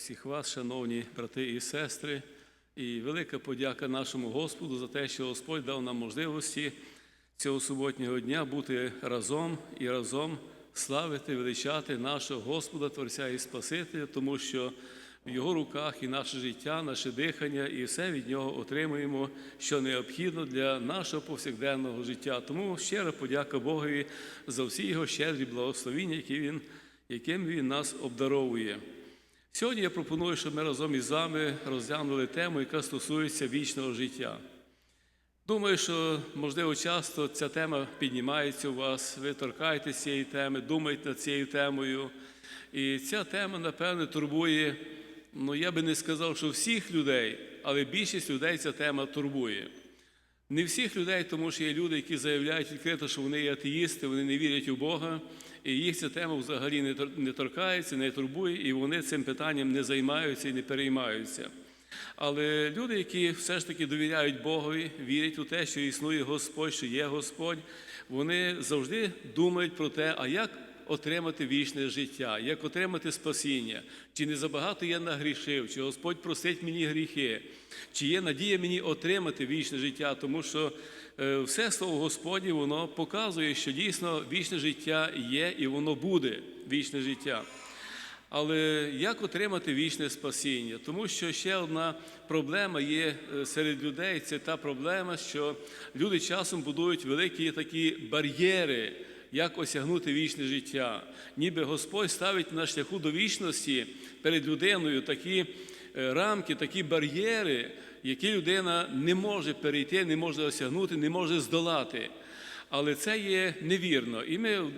Всіх вас, шановні брати і сестри, і велика подяка нашому Господу за те, що Господь дав нам можливості цього суботнього дня бути разом і разом славити, величати нашого Господа, Творця і Спасителя, тому що в Його руках і наше життя, наше дихання, і все від Нього отримуємо, що необхідно для нашого повсякденного життя. Тому щира подяка Богові за всі його щедрі благословіння, які він, яким Він нас обдаровує. Сьогодні я пропоную, щоб ми разом із вами розглянули тему, яка стосується вічного життя. Думаю, що, можливо, часто ця тема піднімається у вас, ви торкаєтесь цієї теми, думаєте над цією темою. І ця тема, напевне, турбує, ну я би не сказав, що всіх людей, але більшість людей ця тема турбує. Не всіх людей, тому що є люди, які заявляють відкрито, що вони є атеїсти, вони не вірять у Бога, і їх ця тема взагалі не тор- торкається, не турбує, і вони цим питанням не займаються і не переймаються. Але люди, які все ж таки довіряють Богові, вірять у те, що існує Господь, що є Господь, вони завжди думають про те, а як отримати вічне життя, як отримати спасіння, чи не забагато я нагрішив, чи Господь простить мені гріхи, чи є надія мені отримати вічне життя, тому що е, все слово Господнє воно показує, що дійсно вічне життя є і воно буде вічне життя. Але як отримати вічне спасіння? Тому що ще одна проблема є е, серед людей це та проблема, що люди часом будують великі такі бар'єри, як осягнути вічне життя. Ніби Господь ставить на шляху до вічності перед людиною такі е, рамки, такі бар'єри, які людина не може перейти, не може осягнути, не може здолати. Але це є невірно. І ми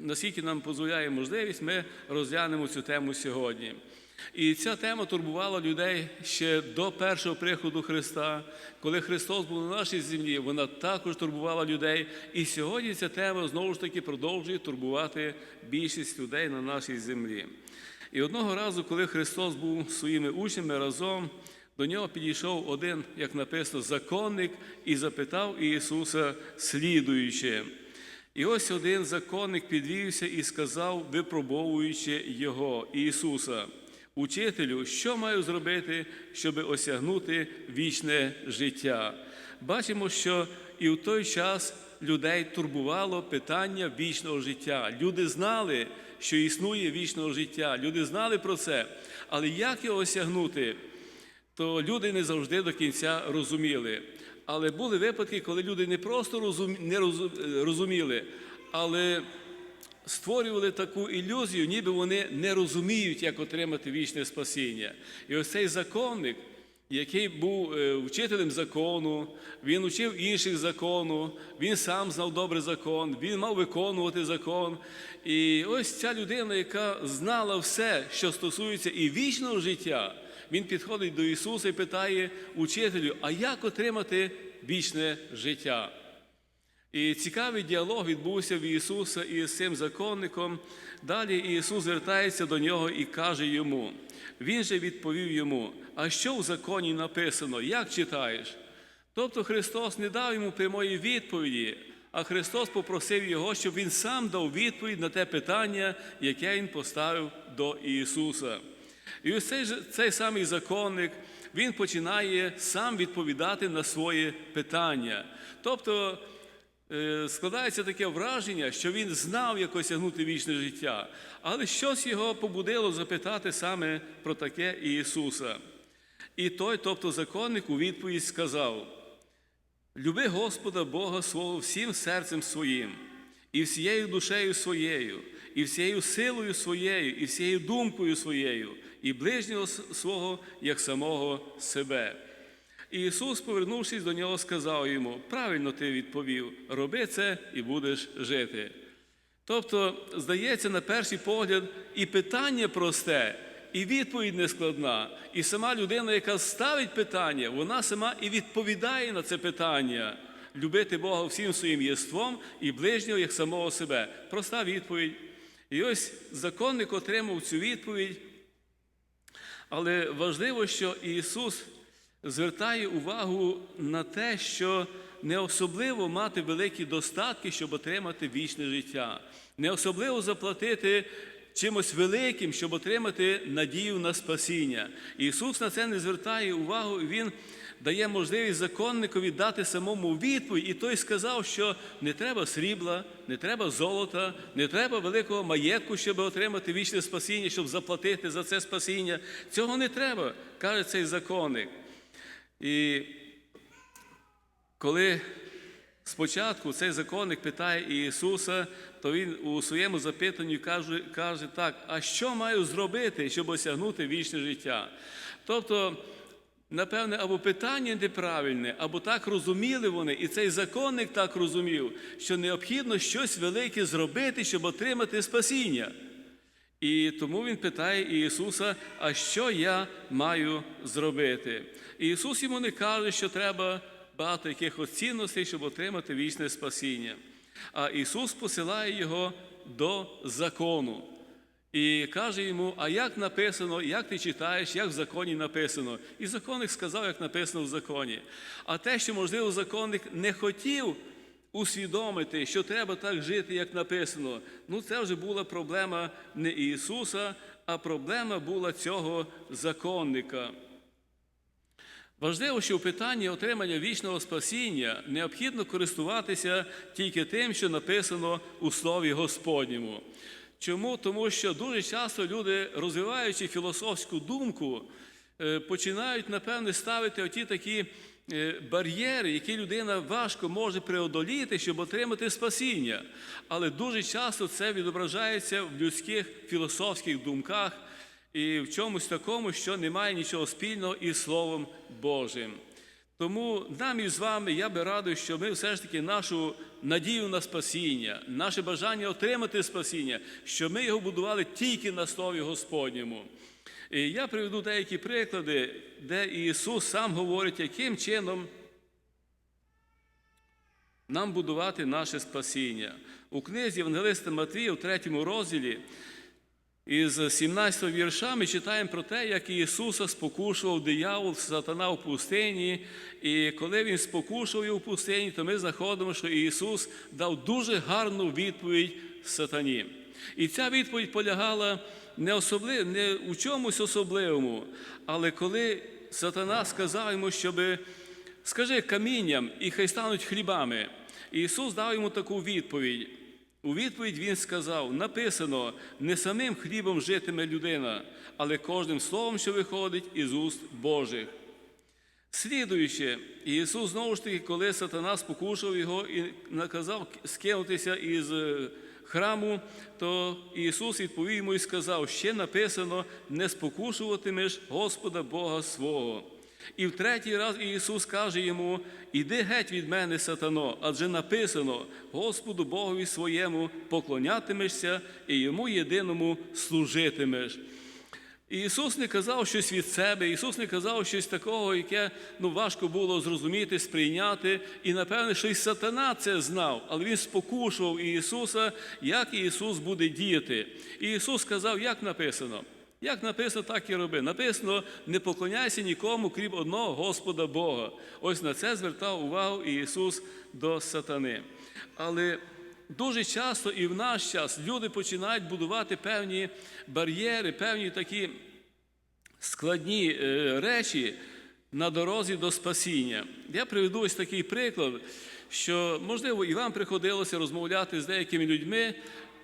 наскільки нам дозволяє можливість, ми розглянемо цю тему сьогодні. І ця тема турбувала людей ще до першого приходу Христа. Коли Христос був на нашій землі, вона також турбувала людей. І сьогодні ця тема знову ж таки продовжує турбувати більшість людей на нашій землі. І одного разу, коли Христос був своїми учнями разом, до нього підійшов один, як написано, законник і запитав Ісуса слідуюче. І ось один законник підвівся і сказав, випробовуючи його, Ісуса, Учителю, що маю зробити, щоб осягнути вічне життя? Бачимо, що і в той час людей турбувало питання вічного життя. Люди знали, що існує вічного життя, люди знали про це, але як його осягнути? то люди не завжди до кінця розуміли. Але були випадки, коли люди не просто розум... не розуміли, але створювали таку ілюзію, ніби вони не розуміють, як отримати вічне спасіння. І ось цей законник, який був е, вчителем закону, він учив інших закону, він сам знав добре закон, він мав виконувати закон. І ось ця людина, яка знала все, що стосується і вічного життя, він підходить до Ісуса і питає учителю, а як отримати вічне життя? І цікавий діалог відбувся в Ісуса із цим законником. Далі Ісус звертається до нього і каже йому. Він же відповів йому: А що в законі написано? Як читаєш? Тобто Христос не дав йому прямої відповіді, а Христос попросив його, щоб він сам дав відповідь на те питання, яке він поставив до Ісуса. І ось цей, цей самий законник, він починає сам відповідати на своє питання. Тобто складається таке враження, що він знав, як осягнути вічне життя, але щось його побудило запитати саме про таке Ісуса. І той, тобто законник, у відповідь сказав: Люби Господа Бога свого всім серцем своїм, і всією душею своєю, і всією силою своєю, і всією думкою своєю, і ближнього свого, як самого себе. Ісус, повернувшись до нього, сказав йому: правильно ти відповів, роби це і будеш жити. Тобто, здається, на перший погляд, і питання просте, і відповідь нескладна. І сама людина, яка ставить питання, вона сама і відповідає на це питання. Любити Бога всім своїм єством і ближнього як самого себе. Проста відповідь. І ось законник отримав цю відповідь. Але важливо, що Ісус звертає увагу на те, що не особливо мати великі достатки, щоб отримати вічне життя, не особливо заплатити чимось великим, щоб отримати надію на спасіння. Ісус на це не звертає увагу, Він дає можливість законникові дати самому відповідь. І той сказав, що не треба срібла, не треба золота, не треба великого маєтку, щоб отримати вічне спасіння, щоб заплатити за це спасіння. Цього не треба, каже цей законник. І коли спочатку цей законник питає Ісуса, то Він у своєму запитанні каже, каже так, а що маю зробити, щоб осягнути вічне життя? Тобто, напевне, або питання неправильне, або так розуміли вони, і цей законник так розумів, що необхідно щось велике зробити, щоб отримати спасіння. І тому він питає Ісуса, а що я маю зробити? І Ісус йому не каже, що треба багато якихось цінностей, щоб отримати вічне спасіння. А Ісус посилає його до закону. І каже йому, а як написано, як ти читаєш, як в законі написано. І законник сказав, як написано в законі. А те, що, можливо, законник не хотів усвідомити, що треба так жити, як написано, ну це вже була проблема не Ісуса, а проблема була цього законника. Важливо, що в питанні отримання вічного спасіння необхідно користуватися тільки тим, що написано у Слові Господньому. Чому? Тому що дуже часто люди, розвиваючи філософську думку, е, починають, напевне, ставити оті такі бар'єри, які людина важко може преодоліти, щоб отримати спасіння. Але дуже часто це відображається в людських філософських думках і в чомусь такому, що не має нічого спільного із Словом Божим. Тому нам із вами я би радий, що ми все ж таки нашу надію на спасіння, наше бажання отримати спасіння, що ми його будували тільки на Слові Господньому. І я приведу деякі приклади, де Ісус сам говорить, яким чином нам будувати наше спасіння. У книзі Євангелиста Матвія, в третьому розділі, із 17 вірша ми читаємо про те, як Ісуса спокушував диявол, сатана в пустині. І коли Він спокушував його в пустині, то ми знаходимо, що Ісус дав дуже гарну відповідь сатані. І ця відповідь полягала не, особлив, не у чомусь особливому, але коли сатана сказав йому, щоб скажи камінням, і хай стануть хлібами. Ісус дав йому таку відповідь. У відповідь він сказав: написано, не самим хлібом житиме людина, але кожним словом, що виходить із уст Божих. Слідуючи, Ісус знову ж таки, коли сатана спокушав його і наказав скинутися із храму, то Ісус відповів йому і сказав: ще написано: не спокушуватимеш Господа Бога свого. І в третій раз Ісус каже йому: Іди геть від мене, сатано, адже написано: Господу Богові своєму поклонятимешся і йому єдиному служитимеш. І Ісус не казав щось від себе, Ісус не казав щось такого, яке ну, важко було зрозуміти, сприйняти. І, напевне, що й сатана це знав, але Він спокушував Ісуса, як Ісус буде діяти. І Ісус сказав, як написано. Як написано, так і роби. Написано, не поклоняйся нікому, крім одного Господа Бога. Ось на це звертав увагу Ісус до сатани. Але дуже часто і в наш час люди починають будувати певні бар'єри, певні такі складні е, речі на дорозі до спасіння. Я приведу ось такий приклад, що, можливо, і вам приходилося розмовляти з деякими людьми,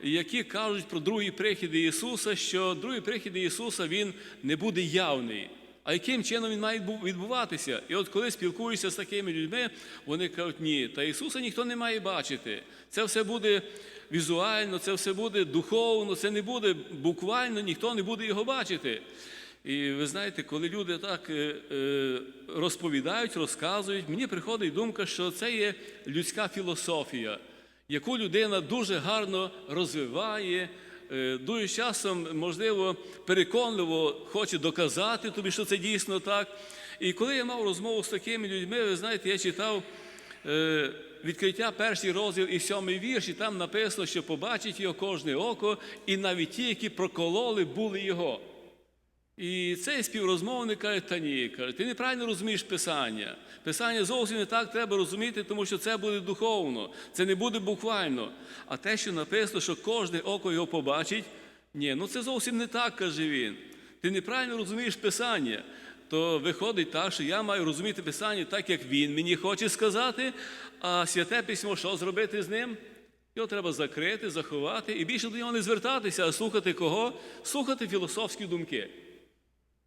які кажуть про другий прихід Ісуса, що другий прихід Ісуса Він не буде явний. А яким чином він має відбуватися? І от коли спілкуюся з такими людьми, вони кажуть, ні, та Ісуса ніхто не має бачити. Це все буде візуально, це все буде духовно, це не буде буквально, ніхто не буде його бачити. І ви знаєте, коли люди так е, е, розповідають, розказують, мені приходить думка, що це є людська філософія, яку людина дуже гарно розвиває. Е, Дуже часом, можливо, переконливо хоче доказати тобі, що це дійсно так. І коли я мав розмову з такими людьми, ви знаєте, я читав е, відкриття перший розділ і сьомий вірш, і там написано, що побачить його кожне око, і навіть ті, які прокололи, були його. І цей співрозмовник каже, та ні, каже, ти неправильно розумієш Писання. Писання зовсім не так треба розуміти, тому що це буде духовно, це не буде буквально. А те, що написано, що кожне око його побачить, Ні, ну це зовсім не так, каже він. Ти неправильно розумієш Писання. То виходить так, що я маю розуміти Писання так, як він мені хоче сказати, а святе письмо, що зробити з ним? Його треба закрити, заховати і більше до нього не звертатися, а слухати кого? Слухати філософські думки.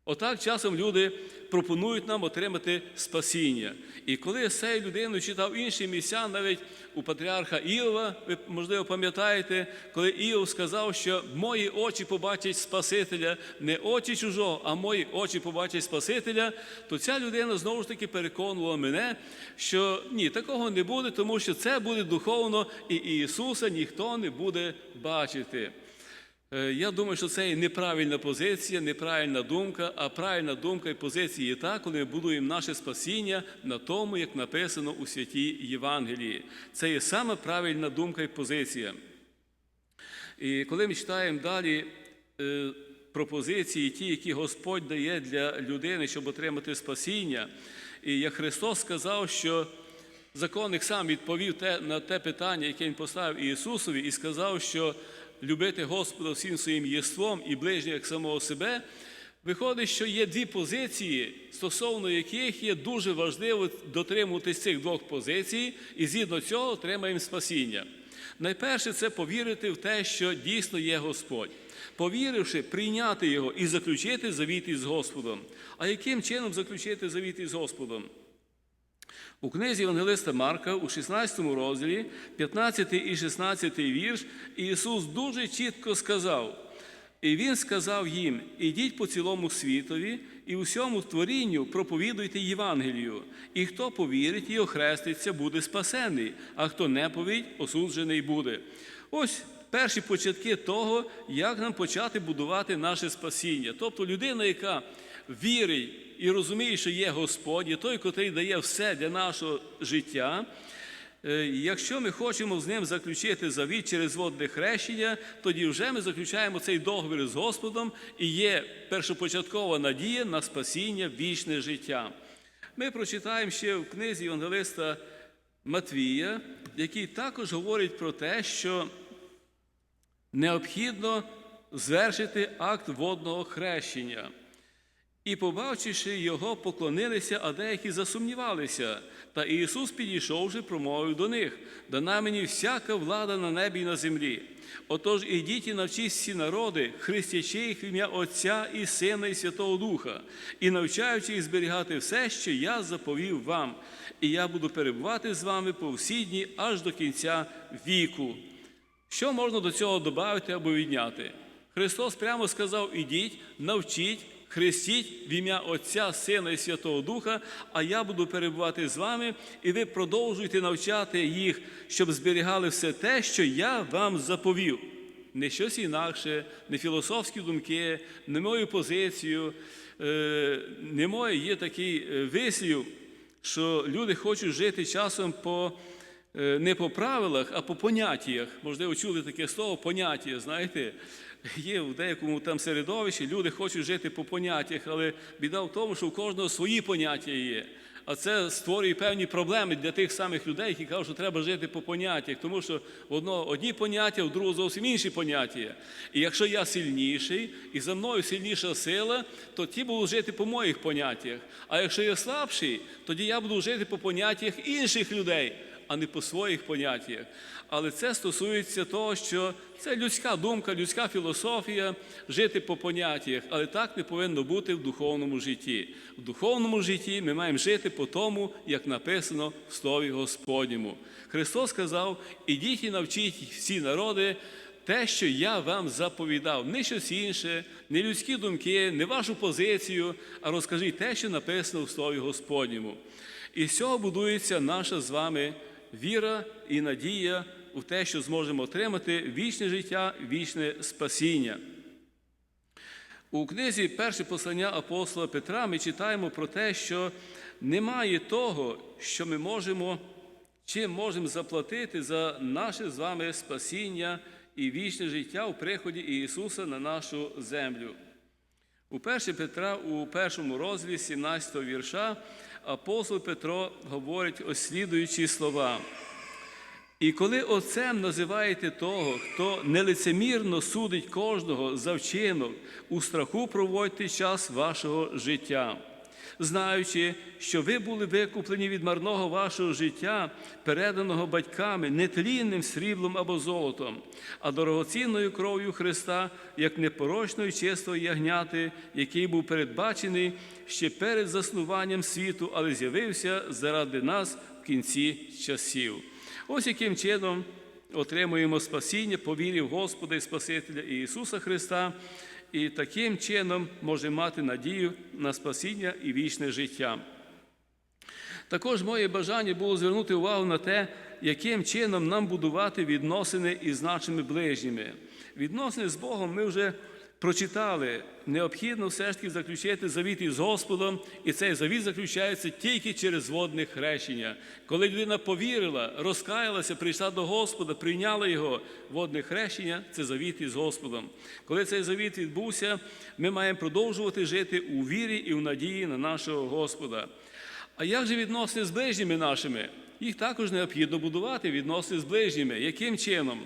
Отак часом люди пропонують нам отримати спасіння. І коли цією людиною читав інші місця, навіть у патріарха Іова, ви можливо пам'ятаєте, коли Іов сказав, що мої очі побачать Спасителя, не очі чужого, а мої очі побачать Спасителя, то ця людина знову ж таки переконувала мене, що ні, такого не буде, тому що це буде духовно, і Ісуса ніхто не буде бачити. Е, Я думаю, що це є неправильна позиція, неправильна думка, а правильна думка і позиція є та, коли ми будуємо наше спасіння на тому, як написано у святій Євангелії. Це є саме правильна думка і позиція. І коли ми читаємо далі е, пропозиції, ті, які Господь дає для людини, щоб отримати спасіння, і як Христос сказав, що законник сам відповів на те питання, яке він поставив Ісусові, і сказав, що любити Господа всім своїм єством і ближнього як самого себе, виходить, що є дві позиції, стосовно яких є дуже важливо дотримуватись цих двох позицій, і згідно цього отримаємо спасіння. Найперше це повірити в те, що дійсно є Господь. Повіривши, прийняти його і заключити завіт із Господом. А яким чином заключити завіт із Господом? У книзі Євангелиста Марка у 16 розділі, 15 і 16 вірш, Ісус дуже чітко сказав, і Він сказав їм: ідіть по цілому світові і усьому творінню проповідуйте Євангелію, і хто повірить і охреститься, буде спасений, а хто не повірить, осуджений буде. Ось перші початки того, як нам почати будувати наше спасіння. Тобто людина, яка вірить і розуміє, що є Господь, є той, котрий дає все для нашого життя. Е, Якщо ми хочемо з ним заключити завіт через водне хрещення, тоді вже ми заключаємо цей договір з Господом і є першопочаткова надія на спасіння вічне життя. Ми прочитаємо ще в книзі Євангелиста Матвія, який також говорить про те, що необхідно звершити акт водного хрещення. І, побачивши його, поклонилися, а деякі засумнівалися. Та Ісус, підійшовши, промовив до них: дана мені всяка влада на небі і на землі. Отож ідіть і навчіть всі народи, хрестячи їх в ім'я Отця і Сина, і Святого Духа, і навчаючи їх зберігати все, що я заповів вам, і я буду перебувати з вами по всі дні аж до кінця віку. Що можна до цього додати або відняти? Христос прямо сказав: ідіть, навчіть, хрестіть в ім'я Отця, Сина і Святого Духа, а я буду перебувати з вами, і ви продовжуйте навчати їх, щоб зберігали все те, що я вам заповів. Не щось інакше, не філософські думки, не мою позицію, е, не моє є такий е, вислів, що люди хочуть жити часом по. Е, не по правилах, а по поняттях. Можливо, чули таке слово поняття, знаєте, є в деякому там середовищі, люди хочуть жити по поняттях, але біда в тому, що у кожного свої поняття є. А це створює певні проблеми для тих самих людей, які кажуть, що треба жити по поняттях, тому що в одного одні поняття, в другого зовсім інші поняття. І якщо я сильніший і за мною сильніша сила, то ті будуть жити по моїх поняттях. А якщо я слабший, тоді я буду жити по поняттях інших людей а не по своїх поняттях. Але це стосується того, що це людська думка, людська філософія жити по поняттях, але так не повинно бути в духовному житті. В духовному житті ми маємо жити по тому, як написано в Слові Господньому. Христос сказав: ідіть і навчіть всі народи. Те, що я вам заповідав, не щось інше, не людські думки, не вашу позицію, а розкажіть те, що написано в Слові Господньому. І з цього будується наша з вами віра і надія у те, що зможемо отримати вічне життя, вічне спасіння. У книзі Перше послання апостола Петра ми читаємо про те, що немає того, що ми можемо, чим можемо заплатити за наше з вами спасіння і вічне життя у приході Ісуса на нашу землю. У 1 Петра, у першому розділі 17 вірша, апостол Петро говорить ось слідуючі слова. І коли отцем називаєте того, хто нелицемірно судить кожного за вчинок, у страху проводьте час вашого життя, знаючи, що ви були викуплені від марного вашого життя, переданого батьками нетлінним сріблом або золотом, а дорогоцінною кров'ю Христа, як непорочною чистої ягняти, який був передбачений ще перед заснуванням світу, але з'явився заради нас в кінці часів. Ось яким чином отримуємо спасіння по Господа і Спасителя Ісуса Христа, і таким чином можемо мати надію на спасіння і вічне життя. Також моє бажання було звернути увагу на те, яким чином нам будувати відносини із нашими ближніми. Відносини з Богом ми вже прочитали. Необхідно все ж таки заключити завіт із Господом, і цей завіт заключається тільки через водне хрещення. Коли людина повірила, розкаялася, прийшла до Господа, прийняла його водне хрещення, це завіт із Господом. Коли цей завіт відбувся, ми маємо продовжувати жити у вірі і в надії на нашого Господа. А як же відносини з ближніми нашими? Їх також необхідно будувати відносини з ближніми. Яким чином?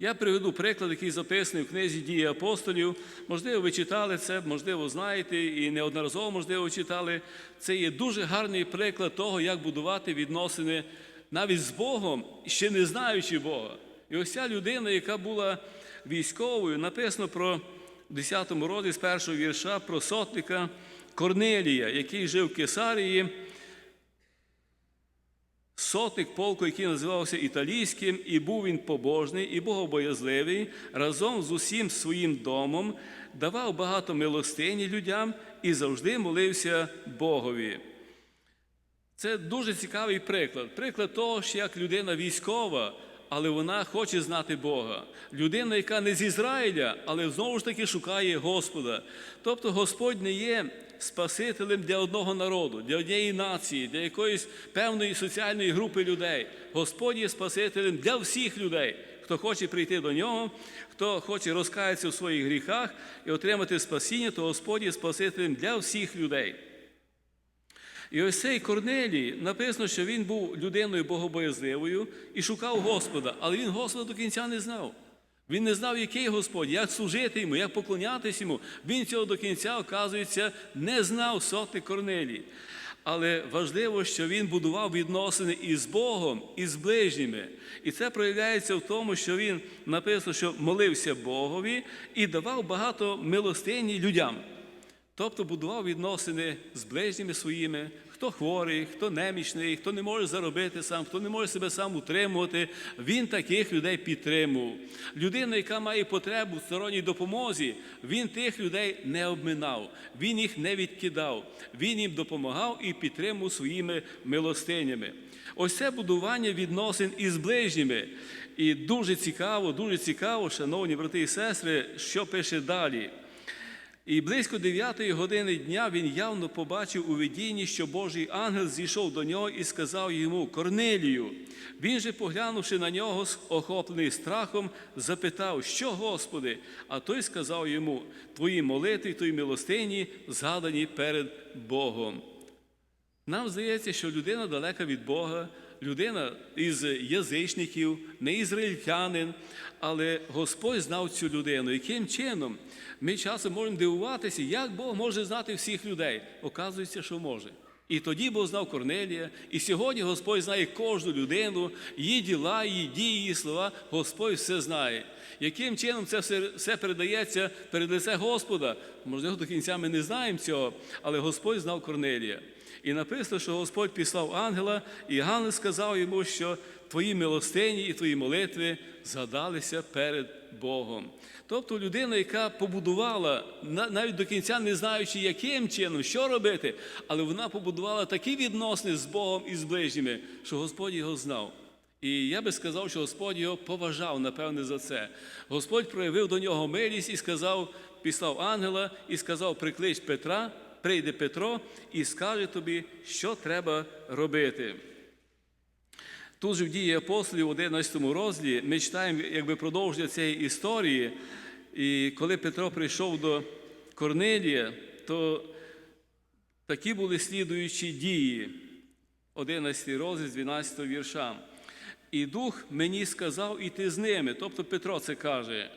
Я приведу приклад, який записаний в книзі дії апостолів. Можливо, ви читали це, можливо, знаєте, і неодноразово, можливо, читали. Це є дуже гарний приклад того, як будувати відносини навіть з Богом, ще не знаючи Бога. І ось ця людина, яка була військовою, написано про в 10 розділі з першого вірша про сотника Корнелія, який жив в Кесарії сотник полку, який називався Італійським, і був він побожний і богобоязливий, разом з усім своїм домом давав багато милостині людям і завжди молився Богові. Це дуже цікавий приклад. Приклад того, що як людина військова, але вона хоче знати Бога. Людина, яка не з Ізраїля, але знову ж таки шукає Господа. Тобто Господь не є Спасителем для одного народу, для однієї нації, для якоїсь певної соціальної групи людей. Господь є Спасителем для всіх людей, хто хоче прийти до нього, хто хоче розкаятися у своїх гріхах і отримати спасіння, то Господь є Спасителем для всіх людей. І ось цей Корнелій написано, що він був людиною богобоязливою і шукав Господа, але він Господа до кінця не знав. Він не знав, який Господь, як служити йому, як поклонятися йому. Він цього до кінця, оказується, не знав сотник Корнелій. Але важливо, що він будував відносини із Богом, і з ближніми. І це проявляється в тому, що він написано, що молився Богові і давав багато милостині людям. Тобто будував відносини з ближніми своїми, хто хворий, хто немічний, хто не може заробити сам, хто не може себе сам утримувати. Він таких людей підтримував. Людина, яка має потребу в сторонній допомозі, він тих людей не обминав, він їх не відкидав, він їм допомагав і підтримував своїми милостинями. Ось це будування відносин із ближніми. І дуже цікаво, дуже цікаво, шановні брати і сестри, що пише далі. І близько дев'ятої години дня він явно побачив у видінні, що Божий ангел зійшов до нього і сказав йому Корнелію. Він же, поглянувши на нього, охоплений страхом, запитав, що, Господи? А той сказав йому: Твої молитви, твої милостині згадані перед Богом. Нам здається, що людина далека від Бога, людина із язичників, не ізраїльтянин, але Господь знав цю людину. Яким чином ми часом можемо дивуватися, як Бог може знати всіх людей? Оказується, що може. І тоді Бог знав Корнелія, і сьогодні Господь знає кожну людину, її діла, її дії, її слова. Господь все знає. Яким чином це все, все передається перед лице Господа? Можливо, до кінця ми не знаємо цього, але Господь знав Корнелія. І написано, що Господь післав ангела, і ангел сказав йому, що твої милостині і твої молитви згадалися перед Богом. Тобто людина, яка побудувала, навіть до кінця не знаючи, яким чином, що робити, але вона побудувала такі відносини з Богом і з ближніми, що Господь його знав. І я би сказав, що Господь його поважав, напевне, за це. Господь проявив до нього милість і сказав, післав ангела і сказав: приклич Петра прийде Петро і скаже тобі, що треба робити. Тут же в дії апостолів в 11 розділі ми читаємо якби продовження цієї історії. І коли Петро прийшов до Корнелія, то такі були слідуючі дії, 11 розділ 12 вірша. І дух мені сказав іти з ними. Тобто Петро це каже,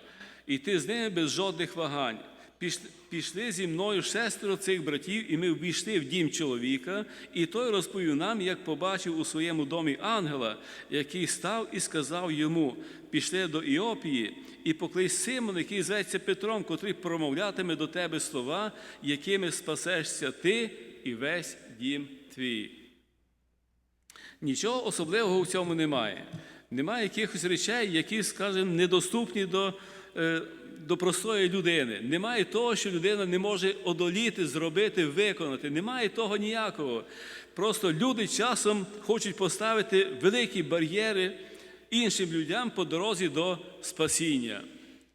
іти з ними без жодних вагань. Піш- Пішли зі мною шестеро цих братів, і ми ввійшли в дім чоловіка, і той розповів нам, як побачив у своєму домі ангела, який став і сказав йому: пішли до Іопії, і поклич Симон, який зветься Петром, котрий промовлятиме до тебе слова, якими спасешся ти і весь дім твій. Нічого особливого в цьому немає. Немає якихось речей, які, скажімо, недоступні до, е, до простої людини. Немає того, що людина не може одоліти, зробити, виконати. Немає того ніякого. Просто люди часом хочуть поставити великі бар'єри іншим людям по дорозі до спасіння.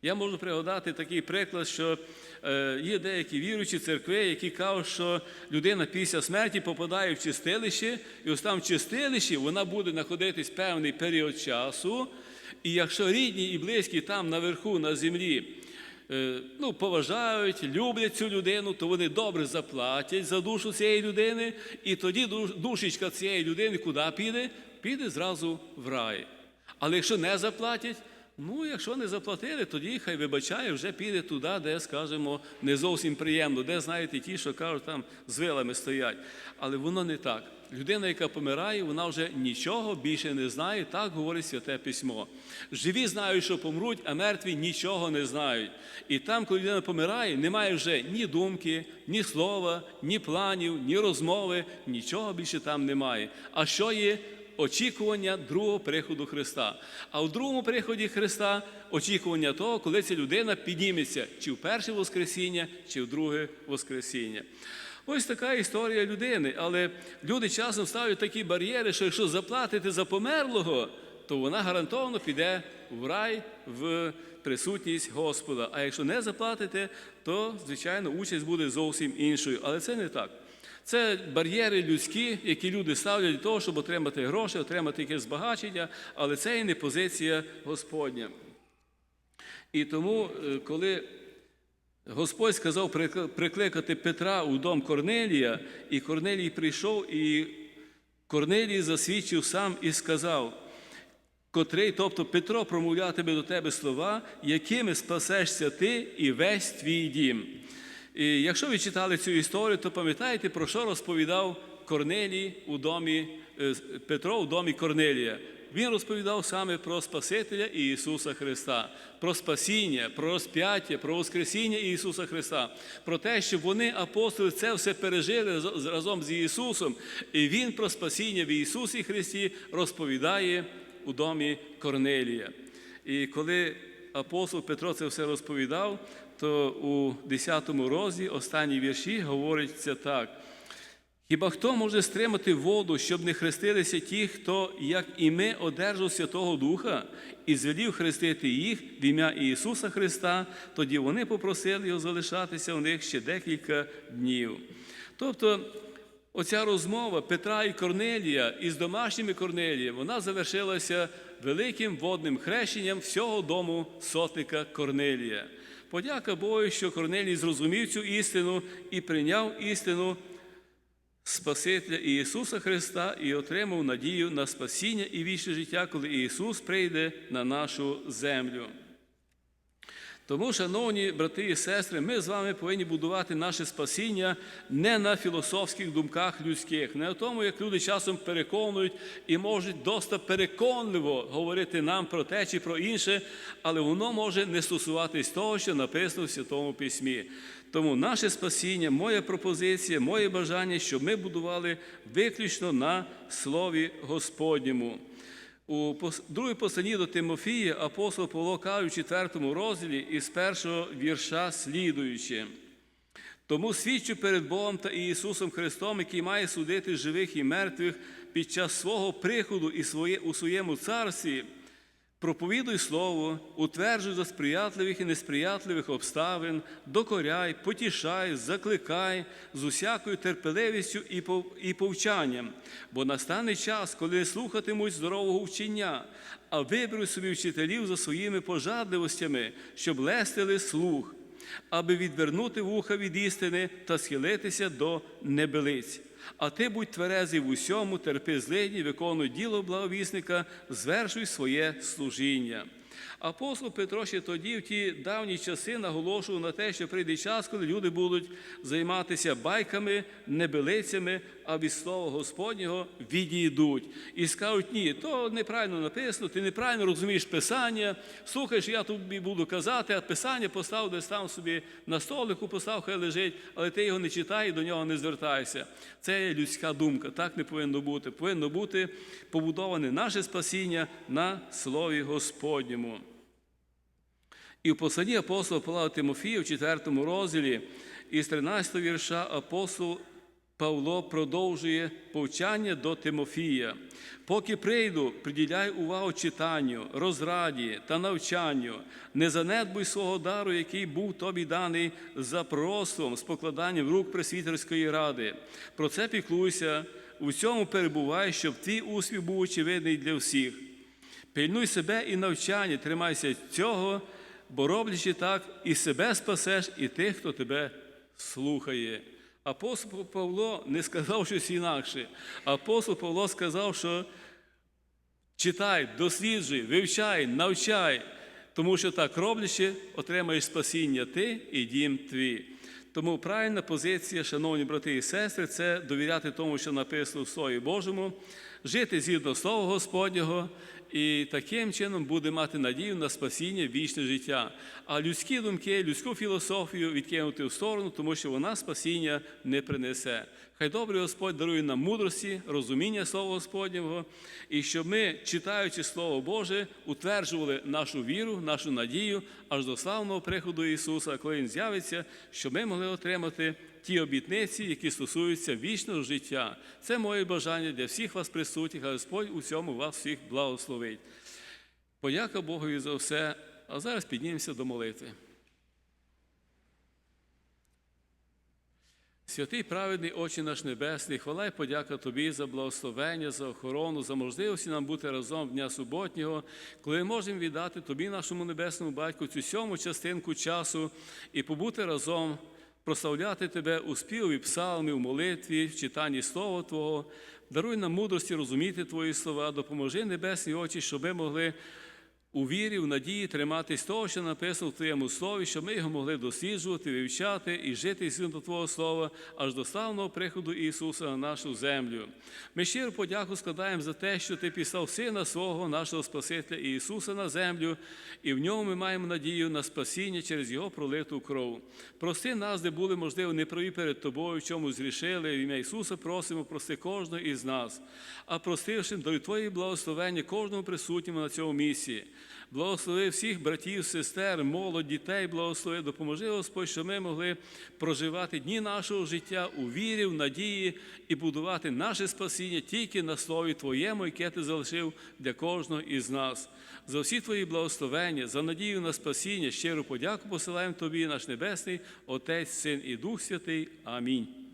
Я можу пригадати такий приклад, що е, є деякі віруючі церкви, які кажуть, що людина після смерті попадає в чистилище, і ось там в чистилищі вона буде знаходитись певний період часу. І якщо рідні і близькі там наверху на землі ну, поважають, люблять цю людину, то вони добре заплатять за душу цієї людини, і тоді душечка цієї людини куди піде? Піде зразу в рай. Але якщо не заплатять, ну якщо не заплатили, тоді хай вибачає, вже піде туди, де, скажімо, не зовсім приємно, де, знаєте, ті, що кажуть, там з вилами стоять. Але воно не так. Людина, яка помирає, вона вже нічого більше не знає, так говорить Святе Письмо. Живі знають, що помруть, а мертві нічого не знають. І там, коли людина помирає, немає вже ні думки, ні слова, ні планів, ні розмови, нічого більше там немає. А що є? очікування другого приходу Христа. А в другому приході Христа очікування того, коли ця людина підніметься чи в перше Воскресіння, чи в друге Воскресіння. Ось така історія людини. Але люди часом ставлять такі бар'єри, що якщо заплатити за померлого, то вона гарантовано піде в рай в присутність Господа. А якщо не заплатите, то, звичайно, участь буде зовсім іншою. Але це не так. Це бар'єри людські, які люди ставлять для того, щоб отримати гроші, отримати якесь збагачення, але це і не позиція Господня. І тому, е, коли Господь сказав прикликати Петра у дом Корнелія, і Корнелій прийшов, і Корнелій засвідчив сам і сказав, котрий, тобто Петро, промовлятиме до тебе слова, якими спасешся ти і весь твій дім. І якщо ви читали цю історію, то пам'ятаєте, про що розповідав Корнелій у домі е, Петро у домі Корнелія. Він розповідав саме про Спасителя Ісуса Христа, про спасіння, про розп'яття, про Воскресіння Ісуса Христа, про те, що вони, апостоли, це все пережили разом з Ісусом. І Він про спасіння в Ісусі Христі розповідає у домі Корнелія. І коли апостол Петро це все розповідав, то у 10 розділі останні вірші говориться так. Хіба хто може стримати воду, щоб не хрестилися ті, хто, як і ми, одержав Святого Духа і звелів хрестити їх в ім'я Ісуса Христа, тоді вони попросили його залишатися у них ще декілька днів. Тобто, оця розмова Петра і Корнелія із домашніми Корнелієм, вона завершилася великим водним хрещенням всього дому сотника Корнелія. Подяка Богу, що Корнелій зрозумів цю істину і прийняв істину Спасителя Ісуса Христа і отримав надію на спасіння і вічне життя, коли Ісус прийде на нашу землю. Тому, шановні брати і сестри, ми з вами повинні будувати наше спасіння не на філософських думках людських, не на тому, як люди часом переконують і можуть досить переконливо говорити нам про те чи про інше, але воно може не стосуватись того, що написано в Святому Письмі. Тому наше спасіння, моя пропозиція, моє бажання, щоб ми будували виключно на Слові Господньому. У другій посланні до Тимофія апостол Павло каже у четвертому розділі із першого вірша слідуючи. Тому свідчу перед Богом та Ісусом Христом, який має судити живих і мертвих під час свого приходу і своє, у своєму царстві. Проповідуй слово, утверджуй за сприятливих і несприятливих обставин, докоряй, потішай, закликай з усякою терпеливістю і пов- і повчанням, бо настане час, коли не слухатимуть здорового вчення, а виберуть собі вчителів за своїми пожадливостями, щоб лестили слух. аби відвернути вуха від істини та схилитися до небелиць. А ти будь тверезий в усьому, терпи злидні, виконуй діло благовісника, звершуй своє служіння. Апостол Петро ще тоді, в ті давні часи, наголошував на те, що прийде час, коли люди будуть займатися байками, небелицями, а від слова Господнього відійдуть. І скажуть, ні, то неправильно написано, ти неправильно розумієш Писання, слухаєш, я тобі буду казати, а Писання постав десь там собі на столику, постав, хай лежить, але ти його не читай і до нього не звертайся. Це є людська думка, так не повинно бути. Повинно бути побудоване наше спасіння на Слові Господньому. І в посланні апостола Павла Тимофія в 4 розділі із 13 вірша апостол Павло продовжує повчання до Тимофія. Поки прийду, приділяй увагу читанню, розраді та навчанню, не занедбуй свого дару, який був тобі даний за пророцтвом з покладанням рук пресвітерської ради. Про це піклуйся, у цьому перебувай, щоб твій успіх був очевидний для всіх. Пильнуй себе і навчання, тримайся цього, бо роблячи так, і себе спасеш, і тих, хто тебе слухає. Апостол Павло не сказав щось інакше. Апостол Павло сказав, що читай, досліджуй, вивчай, навчай, тому що так роблячи, отримаєш спасіння ти і дім твій. Тому правильна позиція, шановні брати і сестри, це довіряти тому, що написано в Слові Божому, жити згідно Слова Господнього, і таким чином буде мати надію на спасіння вічне життя. А людські думки, людську філософію відкинути в сторону, тому що вона спасіння не принесе. Хай добрий Господь дарує нам мудрості, розуміння Слова Господнього, і щоб ми, читаючи Слово Боже, утверджували нашу віру, нашу надію аж до славного приходу Ісуса, коли Він з'явиться, щоб ми могли отримати ті обітниці, які стосуються вічного життя. Це моє бажання для всіх вас присутніх, а Господь у цьому вас всіх благословить. Подяка Богові за все, а зараз піднімемося до молитви. Святий праведний Отче наш Небесний, хвала і подяка Тобі за благословення, за охорону, за можливості нам бути разом в дня суботнього, коли ми можемо віддати Тобі, нашому небесному батьку, цю сьому частинку часу і побути разом, прославляти Тебе у співі псалмі, в молитві, в читанні Слова Твого. Даруй нам мудрості розуміти Твої слова, допоможи небесні очі, щоб ми могли у вірі, в надії триматись того, що написано в Твоєму слові, щоб ми його могли досліджувати, вивчати і жити згідно Твого Слова аж до славного приходу Ісуса на нашу землю. Ми щиро подяку складаємо за те, що Ти писав Сина свого, нашого Спасителя Ісуса на землю, і в ньому ми маємо надію на спасіння через Його пролиту кров. Прости нас, де були, можливо, неправі перед Тобою, в чому зрішили. В ім'я Ісуса просимо, прости кожного із нас, а простивши, даруй Твої благословення кожному присутньому на цьому місці. Благослови всіх братів, сестер, молодь, дітей, благослови, допоможи, Господь, щоб ми могли проживати дні нашого життя у вірі, в надії і будувати наше спасіння тільки на слові Твоєму, яке ти залишив для кожного із нас. За всі Твої благословення, за надію на спасіння, щиру подяку посилаємо Тобі, наш Небесний, Отець, Син і Дух Святий. Амінь.